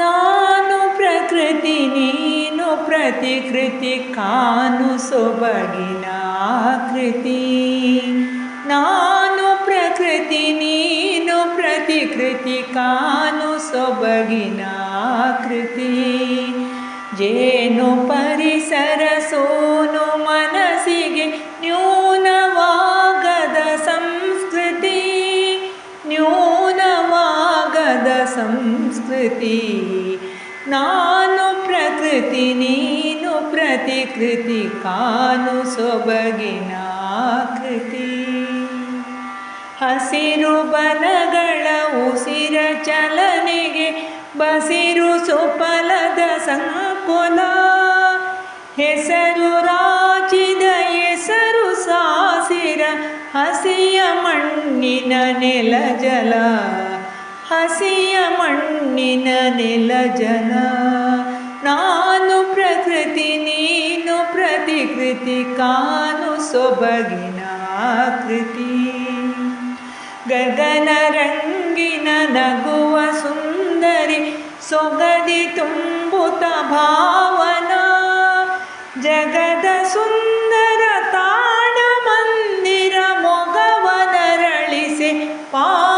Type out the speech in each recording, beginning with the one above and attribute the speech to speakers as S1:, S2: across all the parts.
S1: ನಾನು ಪ್ರಕೃತಿ ನೀನು ಪ್ರತಿಕೃತಿ ಕಾನು ಸೊಬಗಿನ ಆಕೃತಿ ನಾನು ಪ್ರಕೃತಿ ನೀನು ಪ್ರತಿಕೃತಿ ಕಾನು ಸೊಬಗಿನ ಆಕೃತಿ ಜೇನು ಪರಿಸರ ನ್ಯೂನವಾಗದ ಸಂಸ್ಕೃತಿ ನಾನು ಪ್ರಕೃತಿ ನೀನು ಪ್ರತಿಕೃತಿ ಕಾನು ಸೊಬಗಿನ ಆಕೃತಿ ಹಸಿರು ಬನಗಳ ಉಸಿರ ಚಲನೆಗೆ ಬಸಿರು ಸುಫಲದ ಸಂಕುಲ ಹೆಸರು ರಾಚಿದ ಹೆಸರು ಸಾಸಿರ ಹಸಿಯ ಮಣ್ಣಿನ ನೆಲ ಜಲ ಹಸಿಯ ಮಣ್ಣಿನ ನೆಲ ಜನ. ನಾನು ಪ್ರಕೃತಿ, ನೀನು ಪ್ರತಿಕೃತಿ, ಕಾನು ಸೊಬಗಿನ ಕೃತಿ. ಗಗನ ರಂಗಿನ ನಗುವ ಸುಂದರಿ, ಸೊಗದಿ ತುಂಬುತ ಭಾವನ. ಜಗದ ಸುಂದರ ತಾಣ ಮಂದಿರ ಮೊಗವನರಳಿಸಿ ಪಾವನ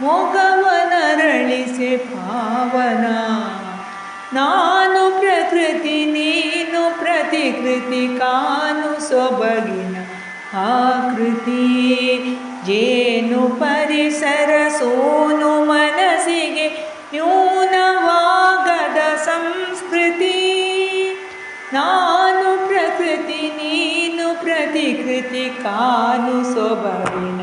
S1: ಮೊಗವನರಳಿಸೆ ಪಾವನ ನಾನು ಪ್ರಕೃತಿ ನೀನು ಪ್ರತಿಕೃತಿ ಕಾನು ಸೊಬಗಿನ ಆಕೃತಿ ಜೇನು ಪರಿಸರ ಸೋನು ಮನಸ್ಸಿಗೆ ನ್ಯೂನವಾಗದ ಸಂಸ್ಕೃತಿ ನಾನು ಪ್ರಕೃತಿ ನೀನು ಪ್ರತಿಕೃತಿ ಕಾನು ಸೊಬಗಿನ